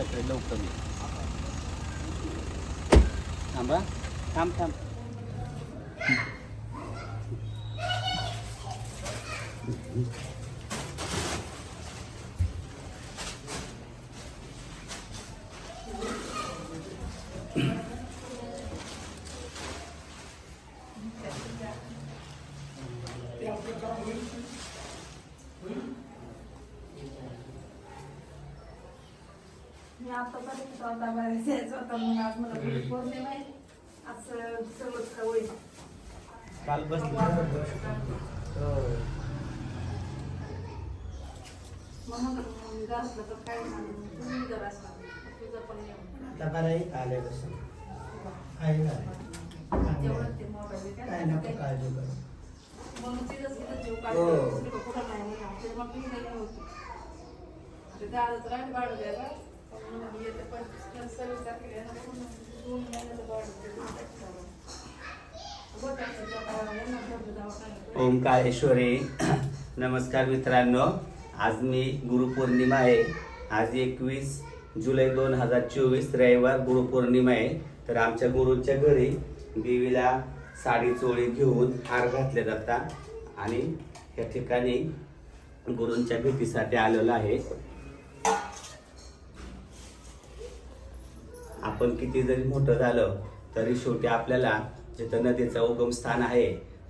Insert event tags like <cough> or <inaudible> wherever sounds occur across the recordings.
आपल्याकडे लवकर थांबा. थांब थांब. आतापर्यंत स्वतः बघायचे स्वतः मग आज मला गुरु पौर्णिमा आहे आज सगळंच का होईल काल म्हणून मी घरातलं तर काय नाही तुम्ही जर असला तुझं पण येऊन आता बरं आहे आल्यापासून आहे ना जेवढं ते मोबाईल काय नको काळजी करू. म्हणून तिथंच तिथं जीव. काढतो कुठं नाही म्हणून ते मग मी नाही होती ते दादाच राहत बाळ द्यायला. ओंकारेश्वरी नमस्कार मित्रांनो. आज मी गुरुपौर्णिमा आहे. आज एकवीस जुलै दोन हजार चोवीस रविवार गुरुपौर्णिमा आहे. तर आमच्या गुरूंच्या घरी देवीला साडी चोळी घेऊन हार घातले जातात. आणि या ठिकाणी गुरूंच्या भेटीसाठी आलेलो आहे. आपण किती जरी मोठं झालं तरी शेवटी आपल्याला जिथं नदीचं उगम स्थान आहे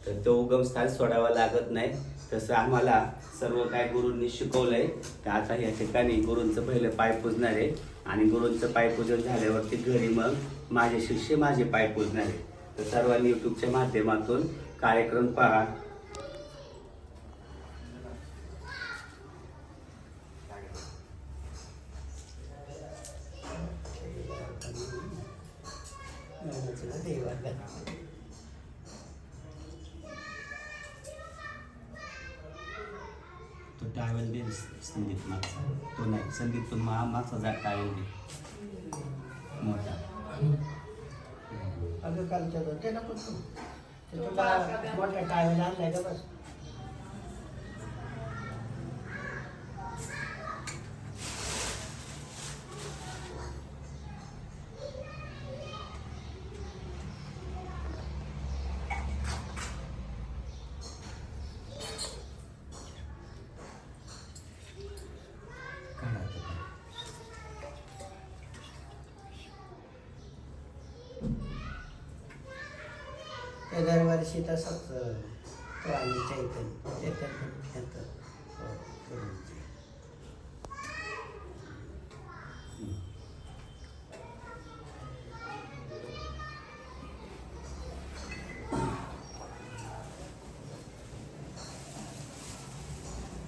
तर ते उगम स्थान सोडावं लागत नाही. तसं आम्हाला सर्व काय गुरूंनी आहे तर आता या ठिकाणी गुरूंचं पहिलं पाय पुजणार आहे. आणि गुरूंचं पाय पूजन झाल्यावरती घरी मग माझे शिष्य माझे पाय पुजणार आहे. तर सर्वांनी यूट्यूबच्या माध्यमातून कार्यक्रम पहा देवाला तो टावेल दे संदीप मागचा तो नाही संदीप तो मा मागचा जा टावेल दे मोठा अगं कालच्या दोन ते नको तू. ते तुला मोठा टावेल आणलाय का बस. ते तसंच तो आम्ही चैतन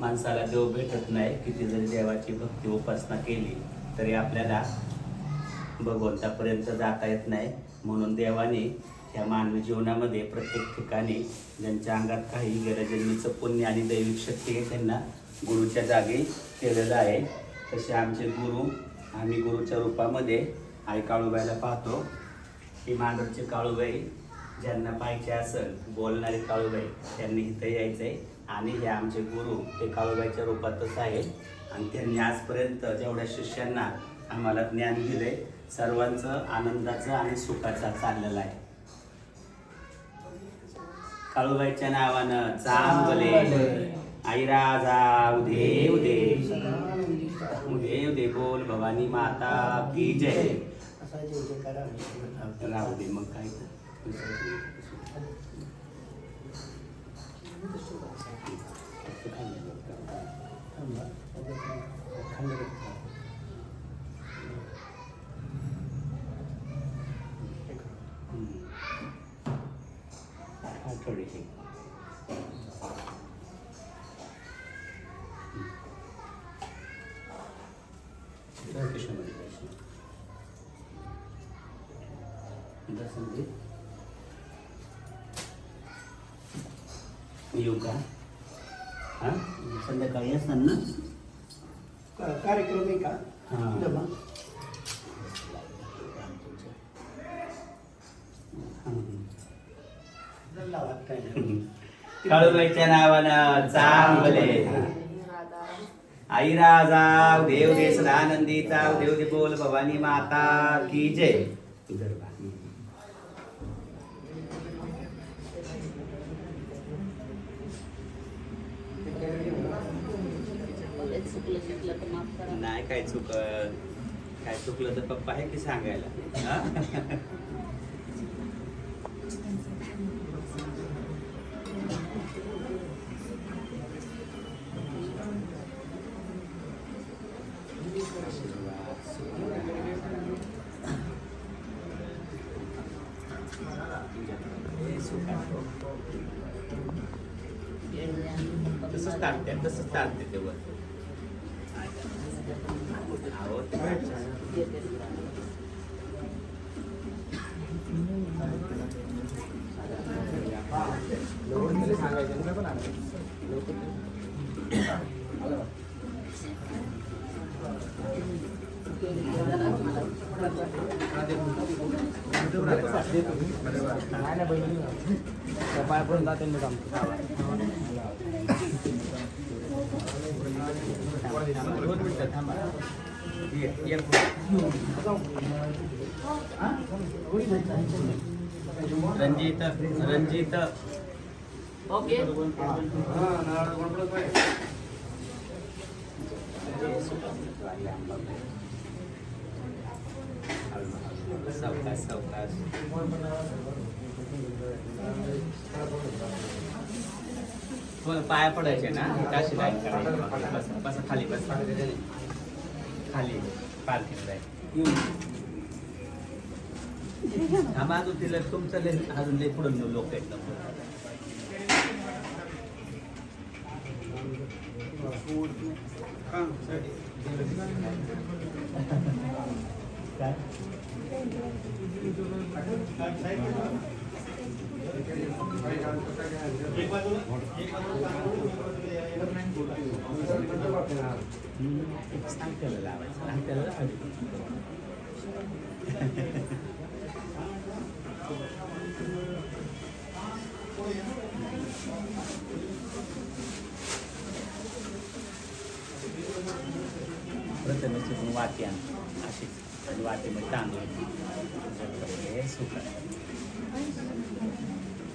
माणसाला देव भेटत नाही किती जरी देवाची भक्ती उपासना केली तरी आपल्याला भगवंतापर्यंत जाता येत नाही. म्हणून देवाने ह्या मानवी जीवनामध्ये प्रत्येक ठिकाणी ज्यांच्या अंगात काही गेल्याजन्मीचं पुण्य आणि दैविक शक्ती आहे त्यांना गुरुच्या जागी केलेलं आहे. तसे आमचे गुरु आम्ही गुरुच्या रूपामध्ये आई काळूबाईला पाहतो. ही मांडरची काळूबाई ज्यांना पाहिजे असेल बोलणारी काळूबाई त्यांनी इथं यायचं आहे आणि हे आमचे गुरु ते काळूबाईच्या रूपातच आहेत आणि त्यांनी आजपर्यंत जेवढ्या शिष्यांना आम्हाला ज्ञान दिले सर्वांचं आनंदाचं आणि सुखाचं चाललेलं आहे. काळूबाईच्या नावानं चांगले आईराजा उदे उदे. उदे उदे बोल भवानी माता की जय. राहू दे मग काय. दुसरं काही. थांबा. खाली बघ. हम्म. हा, थोडीशी कृष्णामध्ये कृष्ण. इथं संदीप. येऊ का? हा? संध्याकाळी ना कार्यक्रम आहे का? हा. काळूबाईच्या <laughs> नावानं चांगले. आई राजा देव दे सदानंदीचा देव दे बोल भवानी माता की जय गरबा. चुकलं चुकलं तर माफ करा नाही काय चुक काय पप्पा आहे की सांगायला? तसंच टाकते तसंच टाकते तेव्हा वर अहो, ते जाते मी काम दोन मिनिटं थांबा. रणजित रणजित ओके. सावकाश सावकाश. तुम्हाला पाया पडायचे ना काशी लाईन करायची. बस बस खाली बस. खाली पालखीत जाईल हा माझं तिला तुमचं लय अजून लय पुढं लोक एकदम काय? सांग त्याला लावायचं सांग त्याला लावायचं प्रथमेश वाटी आण अशीच तांदूळ. हे सुका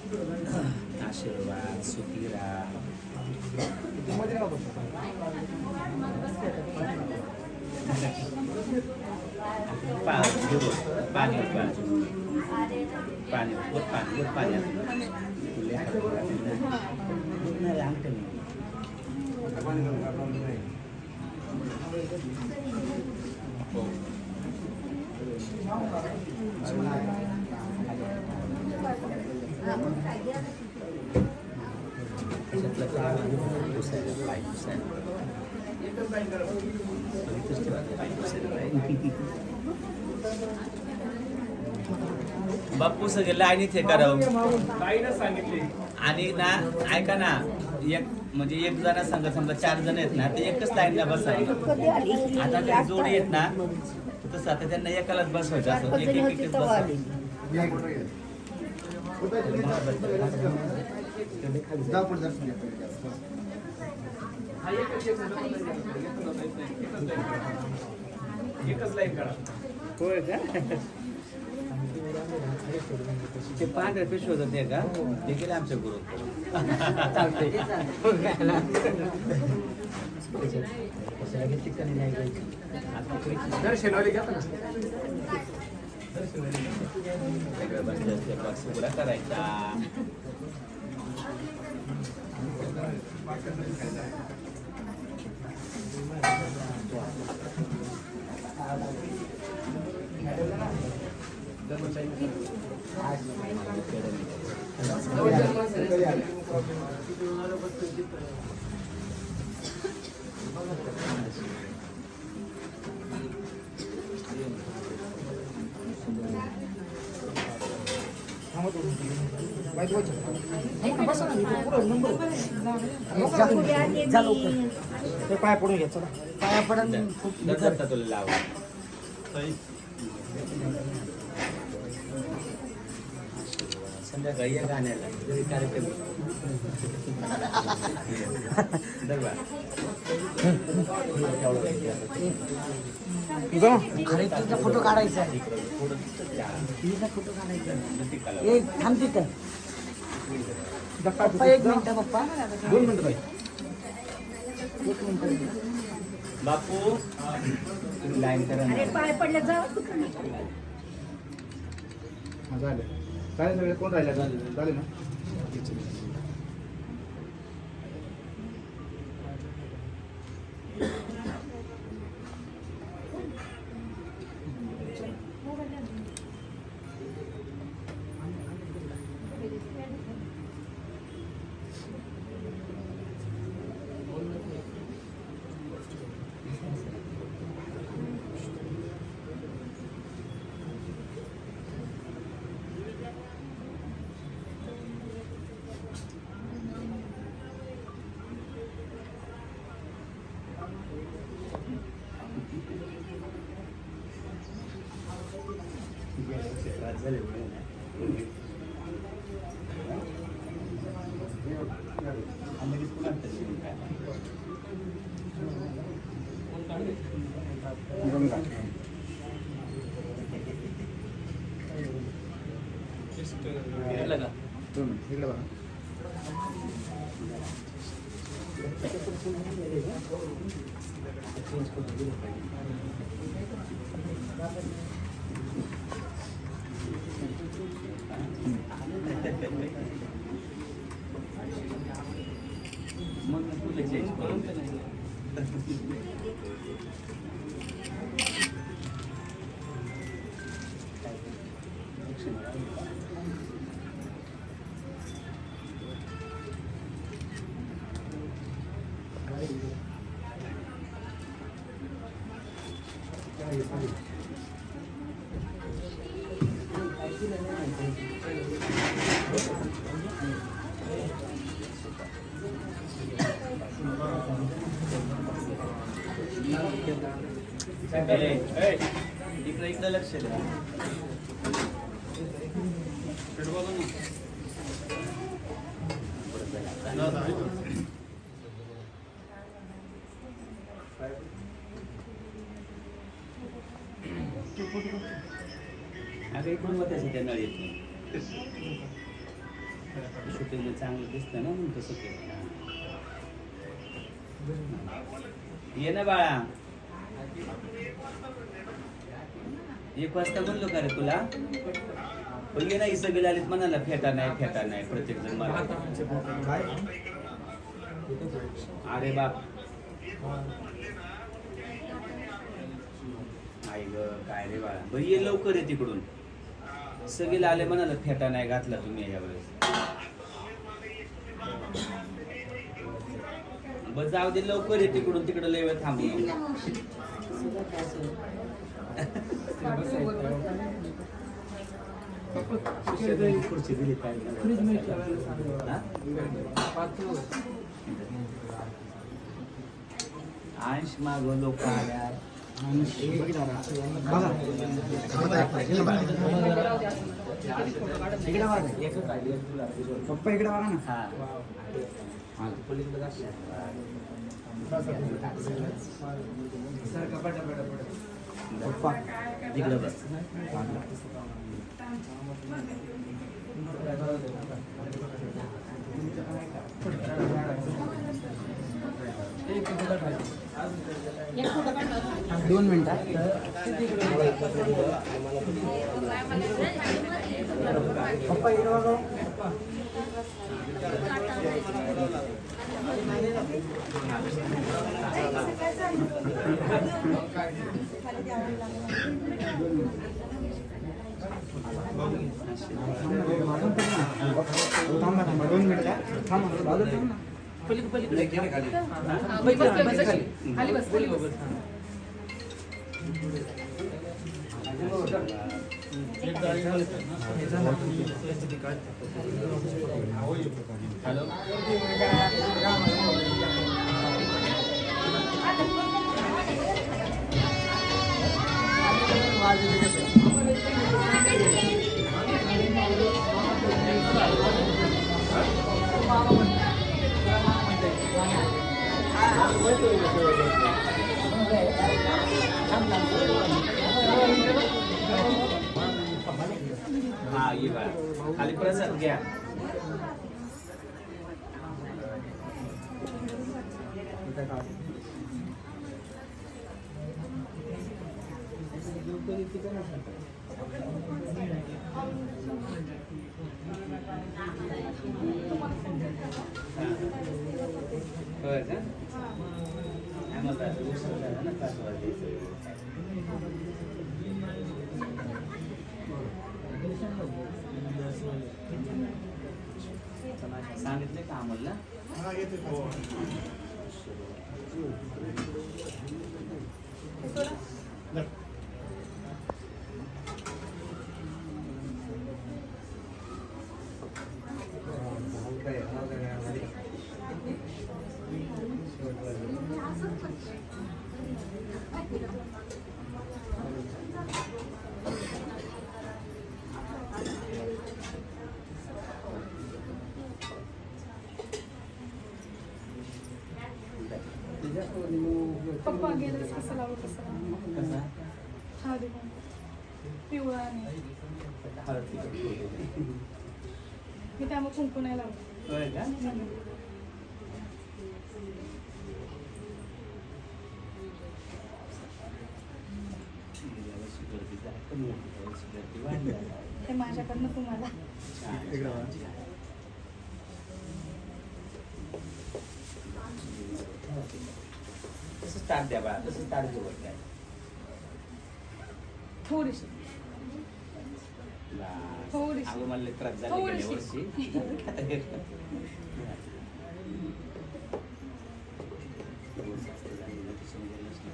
आशीर्वाद सुखीरा पाणी घेऊ पाणी पाणी पाणी वर पाणी वर पुसायला पाय बाप्पू सगळे लाईनीत हे करावं. सांगितले आणि ना ऐका ना एक म्हणजे एक जण संघ समजा चार जण आहेत ना ते एकच लाईनला बसायला आता ते जोडी येत ना तसं आता त्यांना एकालाच बसवायचं असं एक एक एकच बसवायचं. एकच लाईन करा होय का ते पांढरे पिशव ते का? ते गेले आमच्या गुरु शनिवारी घेता ना सुगडा करायचा पाय पडून घ्या चला पाया पडून तुला लावा संध्याकाळी या गाण्याला कार्यक्रम तुझा फोटो काढायचा आहे थांबते फोटो काढायचा पप्पा एक मिनिट पप्पा. दोन मिनिट एक मिनिट बापू. लाईन करा ना. पाय पडले जा. झाले. काय सगळे कोण राहिले? झाले ना. त्रास झाले म्हणून ना. इकडे इकडे लक्ष द्या अगं त्याची त्या नळ येत नाही? शूटिंगला चांगलं दिसतं ना म्हणून तसं केलं. ये ना बाळा. एक वाजता बोललो का रे तुला? पण ये ना इसं गेला आलीत म्हणाला फेटा नाही फेटा नाही प्रत्येक जण मला अरे बाप. आई ग काय रे बाळा. बरं ये लवकर ये तिकडून. सगळे आले म्हणाला फेटा नाही घातला तुम्ही यावेळेस बस जाऊ दे लवकर ये तिकडून तिकडं लय वेळ थांबू नको. खुर्ची दिली लोक आल्या पप्पा इकडे बघा. ना हा पप्पा तिकडं बस दोन मिनिटं. पप्पा इकडे बघा. थांबा थांबा दोन मिनिटं. हॅलो. खाली प्रसाद घ्या होय का आम्हाला आता उशीर झाला ना पाच वाजले सांगितले का आम्हाला पप्पा गेले कसं लावलं कसं हळदी. पिवळा केलेली. मी त्यामुळे कुंकू नाही आता. ते माझ्याकडनं तुम्हाला छान, इकडं छान, बघा. छान. तसंच ताट द्या बाळा तसंच ताट घेऊ काय. थोडीशी. थोडीशी. अगं मला लय त्रास झाला गेल्या थोडीशी. वर्षी.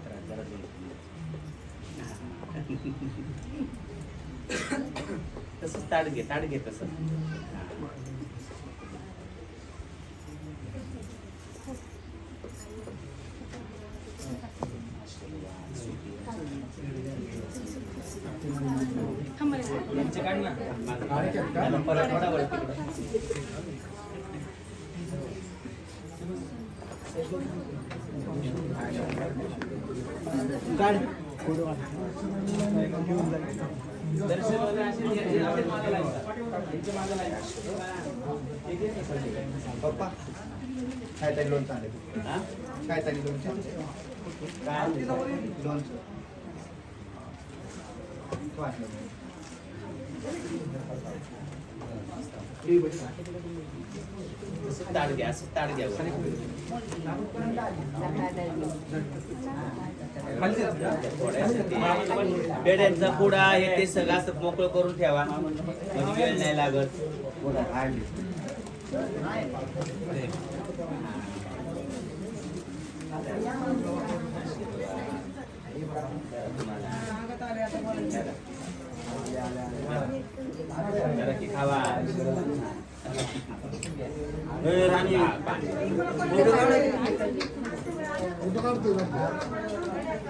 त्रास <laughs> जरा तसंच ताट घे ताट घे तसं रे. यांचे काढ ना त्याला परत थोडा वर तिकडं. काढ फोटो काढ दर्शन वगैरे असेल, हे- हे आपल्या मागं लावायचं. यांच्या मागं लावायचं. हे घे ना सगळे. पप्पा काय तरी लोणचं आले हा? काय? तरी. ठीक आहे. असं ताट घ्या असं ताट घ्या. बेड्यांचा पुडा आहे ते सगळं असं मोकळं करून ठेवा म्हणजे वेळ नाही लागत खावा. राणी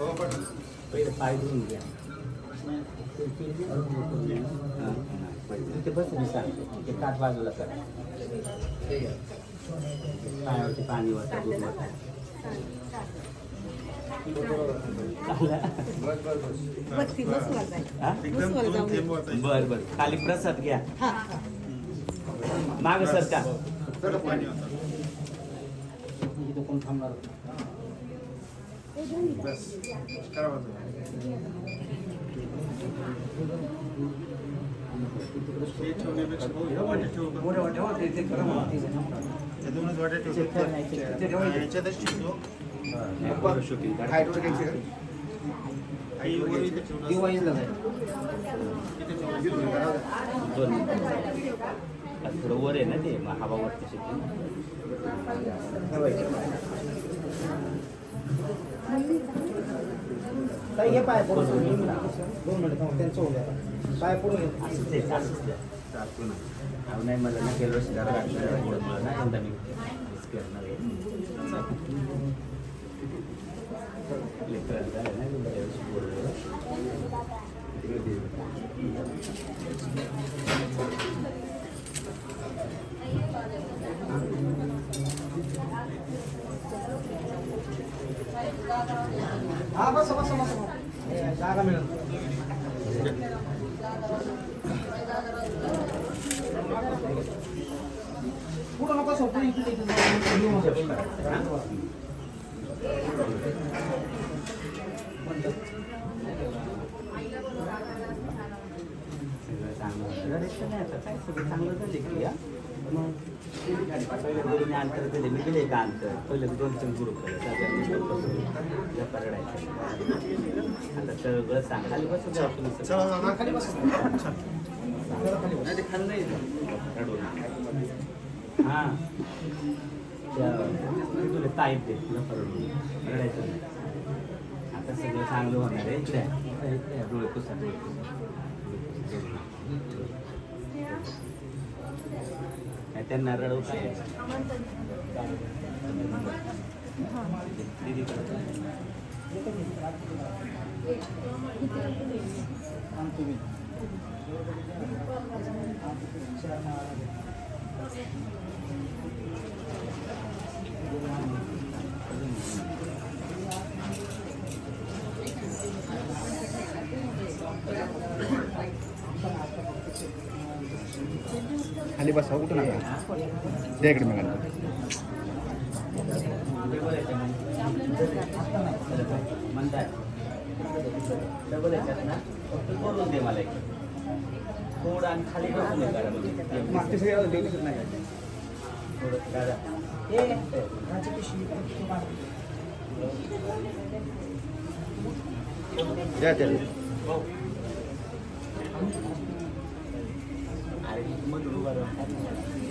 झालंय हा. पहिले पाय धुवून घ्या हा, हा. तिथे बस मी सांगतो ते काठ बाजूला करा। पायावरती पाणी वाटा दूध वाटा बर बर। खाली प्रसाद घ्या माग सर का इथं कोण थांबणार मोठ्या वाट्या होते ते खरं म्हणते दोनच वाट्या ते याच्यातच शिकतो दोन थोडं वर आहे ना ते हवा वरती शूटिंग काही हे पाय पडून दोन मिनिट थांबा त्यांचं होऊन द्या. पाय पडून असंच आहे असंच द्या चालतो ना. अहो नाही मला ना गेलो वर्षी जरा वाटलं ना यंदा मी करणार आहे. लेकरांचं झालं हा बस बस बस जागा मिळेल पुढं नको इकडे चांगलं झाले की या मग पहिले गुरुने अंतर दिले मी गेले का अंतर पहिले दोन तीन गुरु आता सगळं सांग खाली बसून तुम्ही सगळं. नाही ते खाल्लं नाही जाऊ. रडू नका. हा त्या तुला ताईत दे नको रडू. रडायचं नाही आता सगळं चांगलं होणार आहे इकडे आहे. इकडे आहे. डोळे पुसा डोळे पुसा. डोळे पुसा. नाही, त्यांना रडवू काय खाली बसा उठू नका द्या इकडे मग म्हणतात डबल याच्यात ना फक्त बोलून दे मला एक थोडं आणि खाली बसून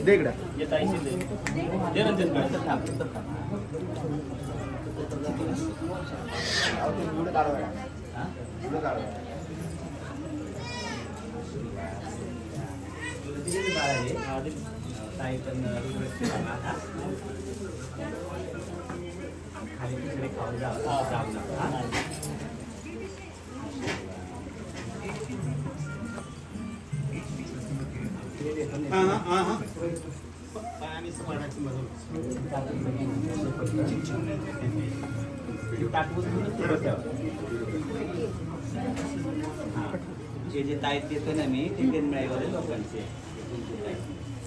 दे इकडे येता दे. नंतर थांब नंतर थांब हा? हा? हा. जे जे ताईत देतो ना मी ते देणमिळाईवाले लोकांचे. ताईत.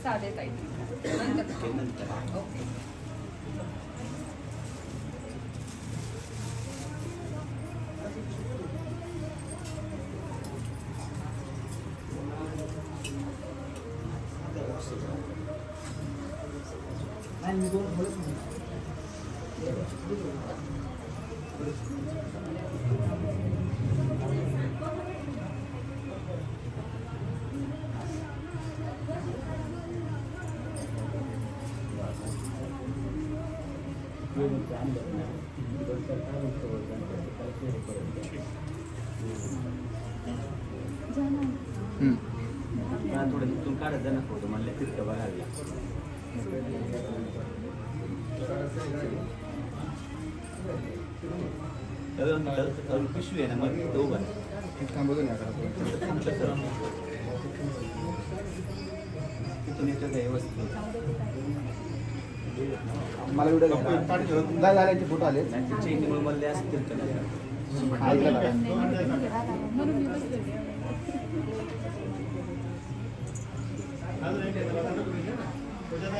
साधे ताई. ते नंतर. नाही मला थोडं तिथून काढत जा ना फोटो म्हणलं तिथं बघायला तर- तर- तर पिशवी आहे ना मग तिथं उभा. थांबवतो ना. तिथून येतं का व्यवस्थित मला व्हिडिओ घ्या जा झाले फोटो आले नाही ते चेकिंग मधले असतील? ऐकलं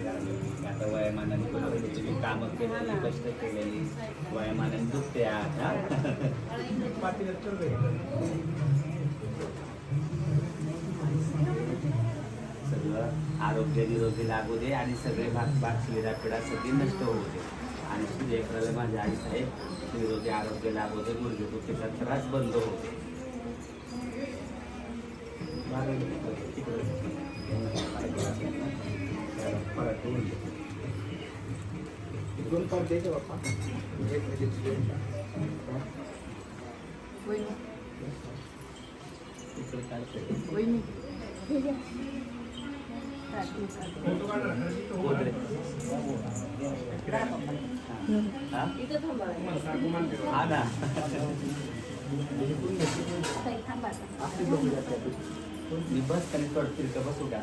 आता वयामानाने तुम्ही कामं केलेली कष्ट केलेली. वयामानाने दुखते हा? सगळं आरोग्य निरोगी लागू दे आणि सगळे भाग भाग शिरा सगळी नष्ट होऊ दे. आणि सूर्यप्रला माझ्या आई साहेब निरोगी आरोग्य लागू दे गुडघे दुखीचा त्रास बंद होऊ दे परत होऊन दे. दोन पाच द्यायचे बाप्पा एक म्हणजे इकडे काढते. हा? ना बस कनेक्ट करतील का बसू का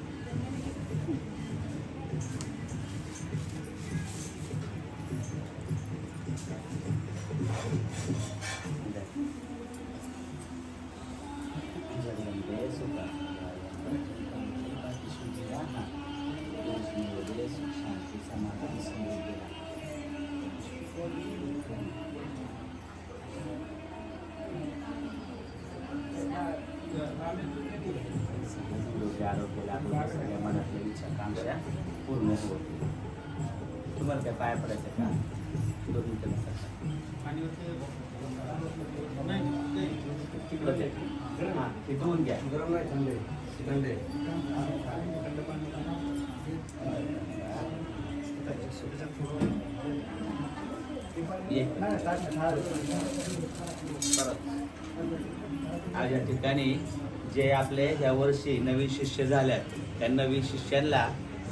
आज या ठिकाणी जे आपले ह्या वर्षी नवीन शिष्य झाल्यात त्या नवीन शिष्यांना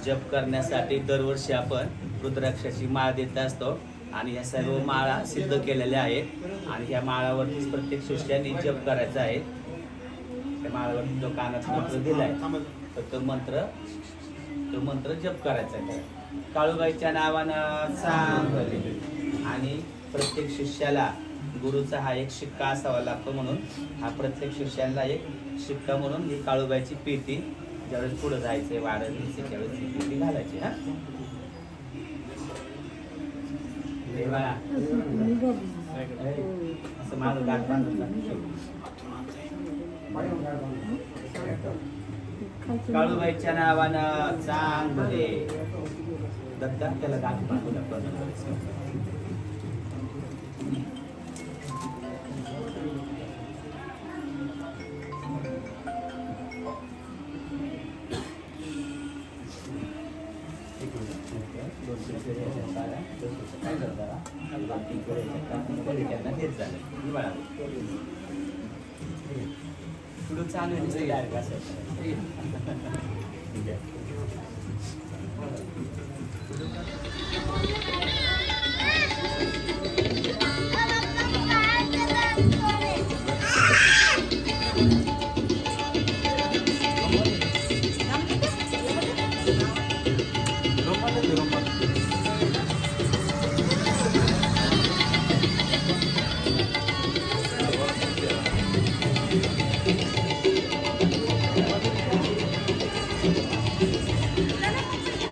जप करण्यासाठी दरवर्षी आपण रुद्राक्षाची माळ देत असतो आणि ह्या सर्व माळा सिद्ध केलेल्या आहेत आणि ह्या माळावरतीच प्रत्येक शिष्याने जप करायचा आहे. त्या माळावरती जो कानात मंत्र दिलाय तर तो मंत्र तो मंत्र जप करायचा आहे. काळूबाईच्या नावानं सांग. आणि प्रत्येक शिष्याला गुरुचा हा एक शिक्का असावा लागतो म्हणून. हा प्रत्येक शिष्याला एक शिक्का म्हणून ही काळूबाईची पेटी ज्यावेळेस पुढे जायचे वाढत घ्यायचे त्यावेळेस ही पेटी घालायची हा. देवा असं माझं गाठ बांधून काळूबाईच्या नावानं चांग भले दत्ता त्याला गाठ बांधून पुढं चालू आहे नुसतं असं. ठीक आहे.